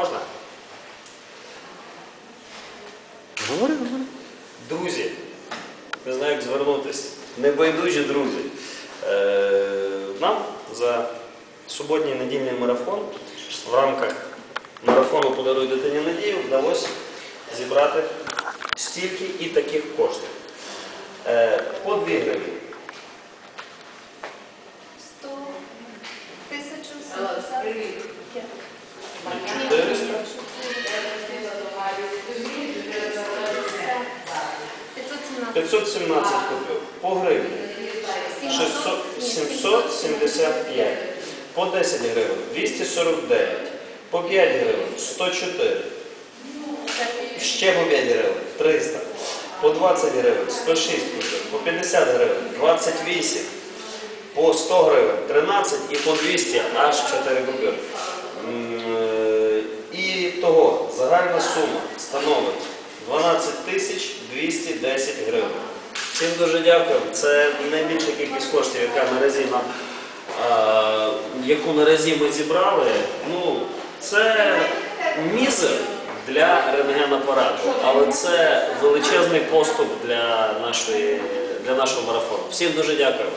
Можна? Говори, говори. Друзі, не знаю, як звернутися. Небайдужі друзі. Е, нам за суботній недільний марафон в рамках марафону Подаруй дитині надію вдалося зібрати стільки і таких коштів. Е, по 2 гривні. 100 тисячу 517. 517 купив. По гривні. 775. По 10 гривень 249. По 5 гривень 104. Ще по 5 гривень 300. По 20 гривень 106 купив. По 50 гривень 28. По 100 гривень 13 і по 200 аж 4 купюри. Е, І того загальна сума становить 12 тисяч 210 гривень. Всім дуже дякую. Це найбільша кількість коштів, яка наразі нам, е, яку наразі ми зібрали. Ну, це мізер для рентген-апарату, але це величезний поступ для, нашої, для нашого марафону. Всім дуже дякую.